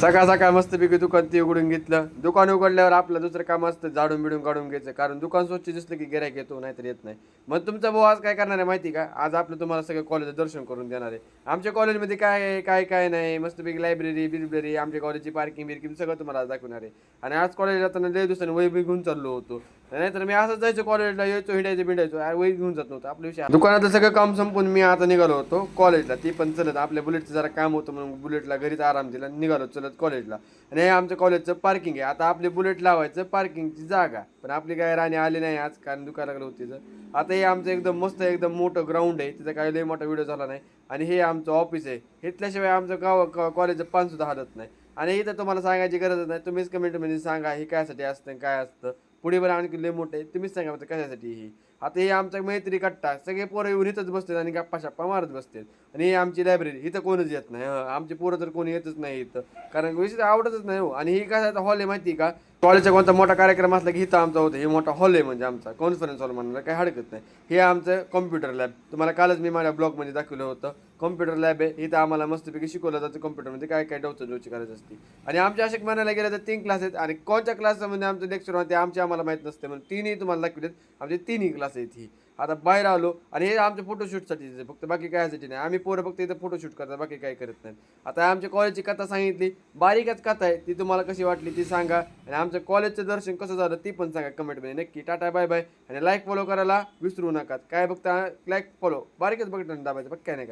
सकाळ सकाळ मस्तपैकी दुकान ते उघडून घेतलं. दुकान उघडल्यावर आपलं दुसरं काम असतं झाडून बिडून काढून घ्यायचं. कारण दुकान स्वच्छ दिसलं की गिरायक येतो नाहीतर येत नाही. मग तुमचा भाऊ आज काय करणार आहे माहिती का? आज आपलं तुम्हाला सगळं कॉलेज दर्शन करून देणार आहे. आमच्या कॉलेजमध्ये काय आहे काय काय नाही. मस्तपैकी लायब्ररी बिरब्ररी आमच्या कॉलेजची पार्किंग बिर्किंग सगळं तुम्हाला आज दाखवणार आहे. आणि आज कॉलेज जाताना लय दिवसाने वय बी घेऊन चाललो होतो. नाहीतर मी असंच जायचो कॉलेजला यायचो हिडायचं बिडायचो. वही घेऊन जात नव्हतं आपल्या विषय दुकानातलं सगळं काम संपून मी आता निघालो होतो कॉलेजला ती पण चलत आपल्या बुलेटचं जरा काम होतं म्हणून बुलेटला घरीच आराम दिला निघालो चलत कॉलेजला आणि हे आमच्या कॉलेजचं पार्किंग आहे. आता आपले बुलेट लावायचं पार्किंगची जागा. पण आपली काय राणी आली नाही आज कारण दुकानाकडे होती आता हे आमचं एकदम मस्त एकदम मोठं ग्राउंड आहे. तिथं काही लई मोठा व्हिडिओ झाला नाही. आणि हे आमचं ऑफिस आहे. इथल्याशिवाय आमचं गाव कॉलेजचं पान सुद्धा हलत नाही. आणि इथं तुम्हाला सांगायची गरज नाही. तुम्हीच कमेंटमध्ये सांगा हे कायसाठी असतं काय असतं. पुढे बरं आणखी लय मोठे तुम्हीच सांगा म्हणते कशासाठी हे? आता हे आमचा मैत्री कट्टा सगळे पोरं येऊन इथंच बसतात आणि गप्पा शप्पा मारत बसतात. आणि हे आमची लायब्ररी इथं कोणच येत नाही आमचे पोरं तर कोणी येतच नाही इथं. कारण विशेष आवडतच नाही हो. आणि ही काय हॉल आहे माहिती आहे का? कॉलेजचा कोणता मोठा कार्यक्रम असला की इथं आमचा होतं. हे मोठा हॉल आहे म्हणजे आमचा. कॉन्फरन्स हॉल म्हणणार. काही हरकत नाही. हे आमचं कॉम्प्युटर लॅब तुम्हाला कालच मी माझ्या ब्लॉगमध्ये दाखवलं होतं. कॉम्प्युटर लॅब आहे. इथं आम्हाला मस्तपैकी शिकवलं जातं कॉम्प्युटरमध्ये काय काय डोचं डोची करायचं असते. आणि आमच्या अशा म्हणायला गेलं तर तीन क्लास आहेत. आणि कोणत्या क्लासमध्ये आमचं लेक्चर होते आमचे आम्हाला माहीत नसते म्हणून तिन्ही तुम्हाला दाखवलेत. आमचे तिन्ही क्लास आहेत ही. आता बाहेर आलो आणि हे आमच्या फोटोशूटसाठी फक्त बाकी कायसाठी नाही. आम्ही पोरं फक्त इथं फोटोशूट करतात बाकी काय करत नाही आता आमच्या कॉलेजची कथा सांगितली. बारीकच कथा आहे. ती तुम्हाला कशी वाटली ती सांगा. आणि आमचं कॉलेजचं दर्शन कसं झालं ती पण सांगा कमेंटमध्ये नक्की. टाटा बाय बाय आणि लाईक फॉलो करायला विसरू नका. काय बघता लाईक फॉलो बारीकच बघितलं दाबायचं बघ काय नाही काय